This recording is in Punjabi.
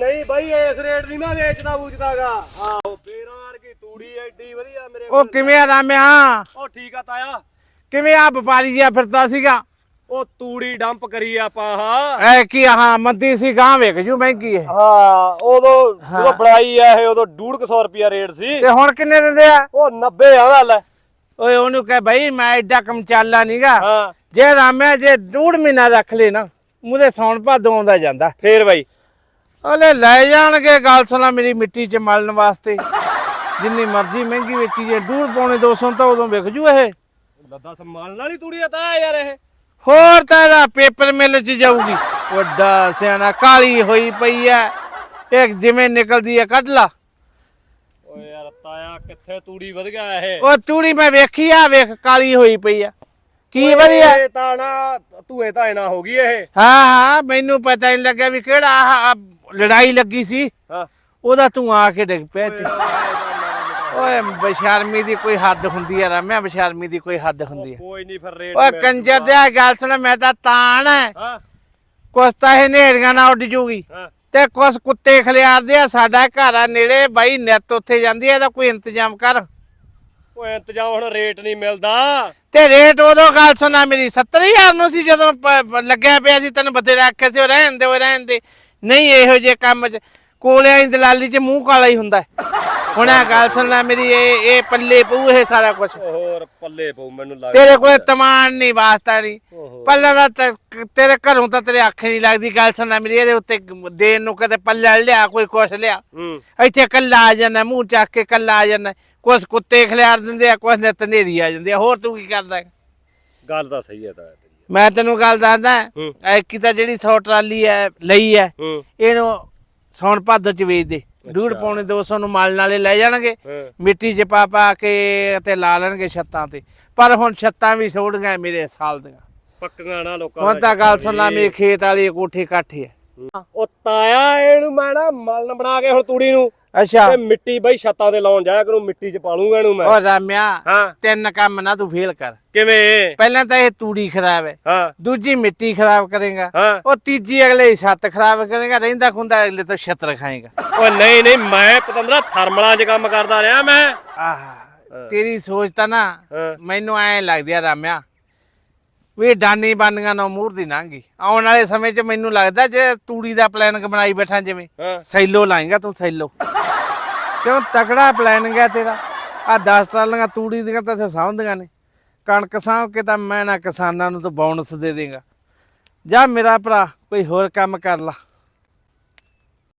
ਨਹੀਂ ਬਾਈ ਇਸ ਰੇਟ ਨਹੀਂ ਮੈਂ ਵੇਚਦਾ ਬੂਝਦਾਗਾ। ਆਹੋ ਬੇਰਾਂ ਵਰਗੀ ਤੂੜੀ ਐਡੀ ਵਧੀਆ ਮੇਰੇ ਉਹ ਕਿਵੇਂ ਆ ਰਾਮਿਆ? ਉਹ ਠੀਕ ਆ ਤਾਇਆ। ਕਿਵੇਂ ਆ ਵਪਾਰੀ ਜਿਹਾ ਫਿਰਦਾ ਸੀਗਾ? ਉਹ ਤੂੜੀ ਡੰਪ ਕਰੀ ਆਪਾਂ ਹਾਂ ਐ ਕੀ ਹਾਂ ਮੰਦੀ ਸੀ ਗਾਂ ਵੇਖ ਜੂ ਮਹਿੰਗੀ ਹੈ ਹਾਂ ਉਦੋਂ ਜਦੋਂ ਬਣਾਈ ਆ ਇਹ ਉਦੋਂ 150 ਰੁਪਿਆ ਰੇਟ ਸੀ। ਤੇ ਹੁਣ ਕਿੰਨੇ ਦਿੰਦੇ ਆ? ਉਹ 90 ਆ ਗੱਲ ਹੈ ਓਏ ਉਹਨੂੰ ਕਹੇ ਬਈ ਮੈਂ ਐਡਾ ਕੰਮ ਚਾਲਾ ਨਹੀਂਗਾ ਹਾਂ। ਜੇ ਰਾਮਿਆ ਜੇ ਡੂੜ ਮਹੀਨਾ ਰੱਖ ਲੈ ਨਾ ਮੂਰੇ ਸੌਣ ਭਾਦੋਂ ਆਉਂਦਾ ਜਾਂਦਾ। ਫੇਰ ਬਾਈ ਉਹਲੇ ਲੈ ਜਾਣਗੇ ਗੱਲ ਸੁਣਾ ਮੇਰੀ ਮਿੱਟੀ 'ਚ ਮਲਣ ਵਾਸਤੇ। ਜਿੰਨੀ ਮਰਜ਼ੀ ਮਹਿੰਗੀ ਵੇਚੀ ਜੇ ਡੂੜ ਪੌਣੇ 200 ਤਾਂ ਉਦੋਂ ਵਿਕ ਜੂ ਇਹ। ਲੱਦਾ ਸੰਮਾਨ ਵਾਲੀ ਤੂੜੀ ਆ ਤਾਂ ਯਾਰ ਇਹ। ਹੋਰ ਤਾਂ ਇਹਦਾ ਪੇਪਰ ਮਿਲ 'ਚ ਜਾਊਗੀ। ਵੱਡਾ ਸਿਆਣਾ ਕਾਲੀ ਹੋਈ ਪਈ ਐ। ਇਹ ਜਿਵੇਂ ਨਿਕਲਦੀ ਐ ਕੱਢ ਲਾ। ਓਏ ਯਾਰ ਤਾਇਆ ਕਿੱਥੇ ਤੂੜੀ ਵਧ ਗਿਆ ਇਹ? ਉਹ ਤੂੜੀ ਮੈਂ ਵੇਖੀ ਆ ਵੇਖ ਕਾਲੀ ਹੋਈ ਪਈ ਆ। ਕੀ ਵਧੀਆ? ਇਹ ਤਾਂ ਨਾ ਧੂਏ ਧਾਏ ਨਾ ਹੋ ਗਈ ਇਹ। ਹਾਂ ਹਾਂ ਮੈਨੂੰ ਪਤਾ ਨਹੀਂ ਲੱਗਿਆ ਵੀ ਕਿਹੜਾ ਲੜਾਈ ਲੱਗੀ ਸੀ। ਹਾਂ। ਉਹਦਾ ਤੂੰ ਆ ਕੇ ਡਿੱਗ ਪਿਆ ਇੱਥੇ। ਓਏ। ਬਸ਼ਰਮੀ ਦੀ ਕੋਈ ਹੱਦ ਹੁੰਦੀ ਆ ਰਮਿਆ ਬਸ਼ਰਮੀ ਦੀ ਕੋਈ ਹੱਦ ਹੁੰਦੀ ਆ। ਕੋਈ ਨਹੀਂ ਫਿਰ ਰੇਟ ਓਏ ਕੰਜਰ ਦੇ ਗੱਲ ਸੁਣ ਮੈਂ ਤਾਂ ਤਾਣ ਹੈ ਹਾਂ। ਕੁਛ ਤਾਂ ਇਹ ਨੇੜੀਆਂ ਨਾਲ ਉੱਡ ਜੂਗੀ। ਤੇ ਕੁਛ ਕੁੱਤੇ ਖਲਿਆਰਦੇ ਆ ਸਾਡਾ ਘਰ ਆ ਨੇੜੇ ਬਾਈ ਨਿੱਤ ਉੱਥੇ ਜਾਂਦੀ ਆ ਇਹਦਾ ਕੋਈ ਇੰਤਜ਼ਾਮ ਕਰ। ਓਏ ਇੰਤਜ਼ਾਮ ਹੁਣ ਰੇਟ ਨਹੀਂ ਮਿਲਦਾ। ਤੇ ਰੇਟ ਉਦੋਂ ਗੱਲ ਸੁਣਾ ਮੇਰੀ 70000 ਨੂੰ ਸੀ ਜਦੋਂ ਲੱਗਿਆ ਪਿਆ ਸੀ ਤੈਨੂੰ ਬਥੇਰਾ ਆਖਿਆ ਸੀ ਉਹ ਰਹਿਣ ਦੇ ਉਹ ਰਹਿਣ ਦੇ। ਨਹੀਂ ਇਹੋ ਜੇ ਕੰਮ 'ਚ ਕੋਲਿਆਂ ਦੀ ਦਲਾਲੀ 'ਚ ਮੂੰਹ ਕਾਲਾ ਹੀ ਹੁੰਦਾ। ਹੈ। ਹੁਣ ਇਹ ਗੱਲ ਸੁਣ ਲੈ ਮੇਰੀ ਇਹ ਇਹ ਪੱਲੇ ਪਊ ਇਹ ਸਾਰਾ ਕੁਝ ਹੋਰ ਪੱਲੇ ਪਊ ਮੈਨੂੰ ਲੱਗ ਤੇਰੇ ਕੋਲੇ ਤਮਾਨ ਨਹੀਂ ਵਾਸਤਾ ਨਹੀਂ। ਓਹੋ ਪੱਲੇ ਦਾ ਤਾਂ- ਤੇਰੇ ਘਰੋਂ ਤਾਂ ਤੇਰੇ ਅੱਖ ਨਹੀਂ ਲੱਗਦੀ। ਗੱਲ ਸੁਣ ਲੈ ਮੇਰੀ ਇਹਦੇ ਉੱਤੇ ਦੇਣ ਨੂੰ ਕਦੇ ਪੱਲਾ ਲਿਆ ਕੋਈ ਕੁਛ ਲਿਆ। ਹੂੰ। ਇੱਥੇ ਕੱਲਾ ਆ ਜਾਂਦਾ ਮੂੰਹ ਚੱਕ ਕੇ ਕੱਲਾ ਆ ਜਾਂਦਾ। ਕੁਛ ਕੁੱਤੇ ਖਿਲਾਰ ਦਿੰਦੇ ਆ ਕੁਛ ਨੇ ਤਨੇਰੀ ਆ ਜਾਂਦੀ ਆ। ਹੋਰ ਤੂੰ ਕੀ ਕਰਦਾ ਹੈ? ਗੱਲ ਤਾਂ ਸਹੀ ਹੈ ਤੇਰੀ ਮੈਂ ਤੈਨੂੰ ਗੱਲ ਦੱਸਦਾ ਹੂੰ। ਐਕੀ ਤਾਂ ਜਿਹੜੀ 100 ਟਰਾਲੀ ਐ ਲਈ ਐ ਹੂੰ। ਇਹਨੂੰ ਸੌਣ ਭਾਦੋ ਚ ਵੇਚ ਦੇ। ਡੂਢ ਪੌਣੇ 200 ਨੂੰ ਮਾਲ ਨਾਲੇ ਲੈ ਜਾਣਗੇ ਹਾਂ। ਮਿੱਟੀ 'ਚ ਪਾ ਪਾ ਕੇ ਤੇ ਲਾ ਲੈਣਗੇ ਛੱਤਾਂ ਤੇ। ਪਰ ਹੁਣ ਛੱਤਾਂ ਵੀ ਛੋੜ ਗਏ ਮੇਰੇ ਸਾਲ ਦੀਆਂ। ਪੱਕੀਆਂ ਨਾ ਲੋਕਾਂ ਹੁਣ ਤਾਂ ਗੱਲ ਸੁਣ ਲਾ ਮੇਰੇ ਖੇਤ ਵਾਲੀ ਕੋਠੀ ਕਾਠੀ ਐ। ਉਹ ਤਾਇਆ ਇਹਨੂੰ ਮੈਂ ਨਾ ਮਲਨ ਬਣਾ ਕੇ ਹੁਣ ਤੂੜੀ ਨੂੰ। ਅੱਛਾ। ਤੇ ਮਿੱਟੀ ਬਈ ਛੱਤਾਂ ਤੇ ਲਾਉਣ ਜਾਇਆ ਕਰੂੰ ਮਿੱਟੀ 'ਚ ਪਾ ਲੂੰਗਾ ਇਹਨੂੰ ਮੈਂ। ਓ ਰਾਮਿਆ ਹਾਂ। ਤਿੰਨ ਕੰਮ ਨਾ ਤੂੰ ਫੇਲ ਕਰ। ਕਿਵੇਂ? ਪਹਿਲਾਂ ਤਾਂ ਇਹ ਤੂੜੀ ਖਰਾਬ ਹੈ। ਹਾਂ। ਦੂਜੀ ਮਿੱਟੀ ਖਰਾਬ ਕਰੇਗਾ। ਹਾਂ। ਉਹ ਤੀਜੀ ਅਗਲੇ ਛੱਤ ਖਰਾਬ ਕਰੇਗਾ ਰਹਿੰਦਾ ਖੁੰਦਾ ਅਗਲੇ ਤੋਂ ਛੱਤਰ ਖਾਏਗਾ। ਓਏ ਨਹੀਂ ਨਹੀਂ ਮੈਂ ਪਤੰਦਰਾ ਥਰਮਲਾਂ 'ਚ ਕੰਮ ਕਰਦਾ ਰਿਹਾ ਮੈਂ। ਆਹ ਤੇਰੀ ਸੋਚ ਤਾਂ ਨਾ ਹਾਂ। ਮੈਨੂੰ ਐ ਲੱਗਦੀ ਆ ਰਾਮਿਆ ਵੀ ਡਾਨੀ ਬਾਨੀਆਂ ਨੂੰ ਮੂਰ ਦੀ ਨਾਂਗੀ। ਆਉਣ ਵਾਲੇ ਸਮੇਂ 'ਚ ਮੈਨੂੰ ਲੱਗਦਾ ਜੇ ਤੂੜੀ ਦਾ ਪਲਾਨ ਬਣਾਈ ਬੈਠਾ ਜਿਵੇਂ ਹਾਂ। ਸੈਲੋ ਲਾਏਗਾ ਤੂੰ ਸੈਲੋ। ਕਿਉਂ ਤਕੜਾ ਪਲਾਨ ਹੈ ਤੇਰਾ? ਆ 10 ਟਰਾਲੀਆਂ ਤੂੜੀ ਦੀਆਂ ਤਾਂ ਸਾਂਭਦੀਆਂ ਨੇ। ਕਣਕ ਸਾਂਭ ਕੇ ਤਾਂ ਮੈਂ ਨਾ ਕਿਸਾਨਾਂ ਨੂੰ ਤਾਂ ਬੋਨਸ ਦੇ ਦੇਗਾ। ਜਾ ਮੇਰਾ ਭਰਾ ਕੋਈ ਹੋਰ ਕੰਮ ਕਰ ਲਾ।